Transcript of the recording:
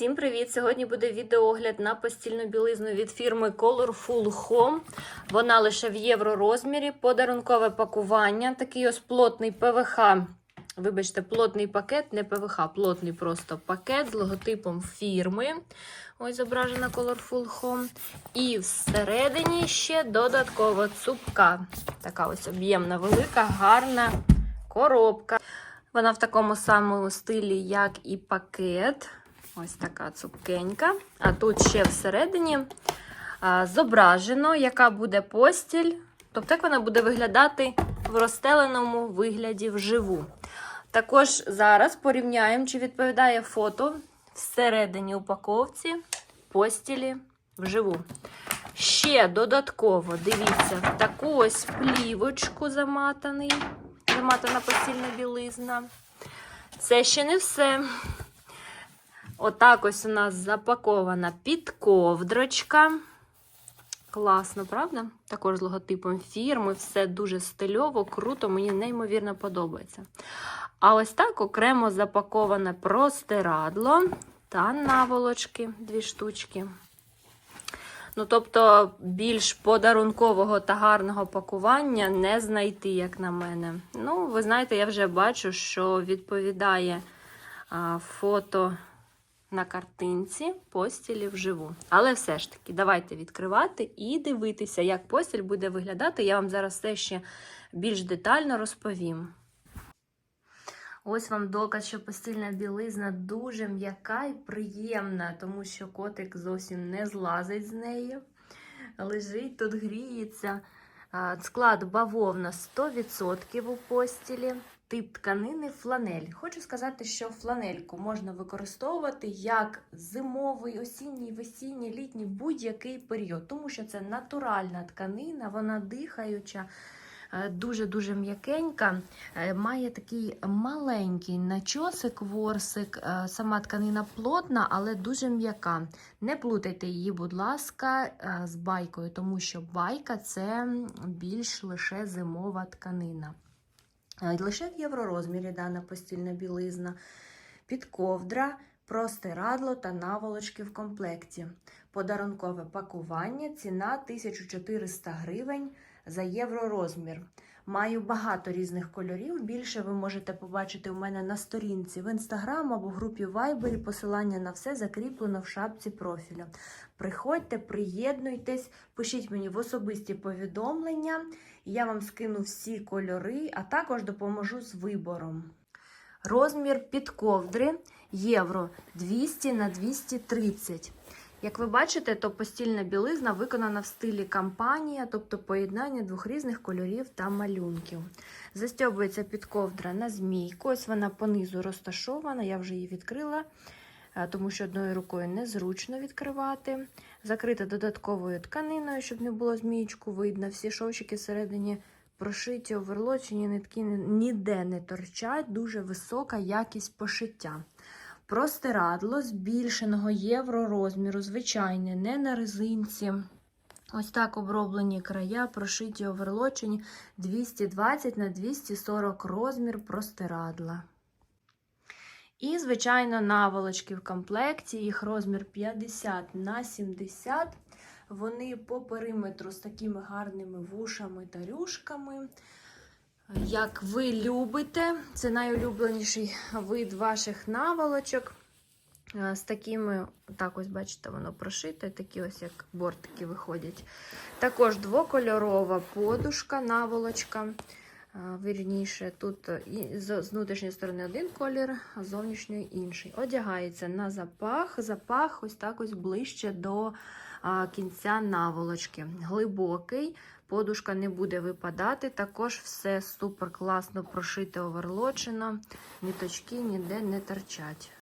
Всім привіт! Сьогодні буде відеоогляд на постільну білизну від фірми Colorful Home. Вона лише в євро розмірі, подарункове пакування, такий ось плотний ПВХ. Вибачте, плотний пакет, не ПВХ, плотний просто пакет з логотипом фірми. Ось зображена Colorful Home. І всередині ще додатково цупка. Така ось об'ємна, велика, гарна коробка. Вона в такому самому стилі, як і пакет. Ось така цупкенька. А тут ще всередині зображено, яка буде постіль. Тобто, як вона буде виглядати в розстеленому вигляді вживу. Також зараз порівняємо, чи відповідає фото всередині упаковці постілі вживу. Ще додатково, дивіться, таку ось плівочку заматаний, заматана постільна білизна. Це ще не все. Отак ось у нас запакована підковдрочка. Класно, правда? Також з логотипом фірми, все дуже стильово, круто, мені неймовірно подобається. А ось так окремо запаковане простирадло та наволочки, дві штучки. Ну, тобто, більш подарункового та гарного пакування не знайти, як на мене. Ну, ви знаєте, я вже бачу, що відповідає а, фото на картинці постілі вживу. Але все ж таки, давайте відкривати і дивитися, як постіль буде виглядати. Я вам зараз все ще більш детально розповім. Ось вам доказ, що постільна білизна дуже м'яка і приємна, тому що котик зовсім не злазить з неї. Лежить, тут гріється. Склад бавовна 100% у постілі. Тип тканини фланель. Хочу сказати, що фланельку можна використовувати як зимовий, осінній, весінній, літній будь-який період, тому що це натуральна тканина, вона дихаюча, е, дуже-дуже м'якенька. Е, Має такий маленький начосик, ворсик. Е, Сама тканина плотна, але дуже м'яка. Не плутайте її, будь ласка, з байкою, тому що байка це більш лише зимова тканина. Лише в євророзмірі дана постільна білизна, підковдра, простирадло та наволочки в комплекті. Подарункове пакування, ціна 1400 гривень за євророзмір. Маю багато різних кольорів. Більше ви можете побачити у мене на сторінці в інстаграм або в групі Viber. Посилання на все закріплено в шапці профіля. Приходьте, приєднуйтесь, пишіть мені в особисті повідомлення. Я вам скину всі кольори, а також допоможу з вибором. Розмір підковдри євро 200 на 230. Як ви бачите, то постільна білизна виконана в стилі кампанія, тобто поєднання двох різних кольорів та малюнків. Застьобується підковдра на змійку. Ось вона понизу розташована, я вже її відкрила, е, тому що одною рукою незручно відкривати. Закрита додатковою тканиною, щоб не було змієчку видно. Всі шовчики всередині прошиті, оверлочені, нитки ніде не торчать, дуже висока якість пошиття. Простирадло збільшеного євро розміру, звичайне, не на резинці. Ось так оброблені края, прошиті, оверлочені 220 на 240 розмір простирадла. І, звичайно, наволочки в комплекті, їх розмір 50 на 70. Вони по периметру з такими гарними вушами та рюшками. Як ви любите, це найулюбленіший вид ваших наволочок. Е, З такими, так ось, бачите, воно прошите, такі ось як бортики виходять. Також двокольорова подушка, наволочка. Е, Вірніше, тут з з внутрішньої сторони один колір, а з зовнішньої інший. Одягається на запах, запах ось так ось ближче до кінця наволочки. Глибокий, подушка не буде випадати. Також все супер класно прошите, оверлочено, ніточки ніде не торчать.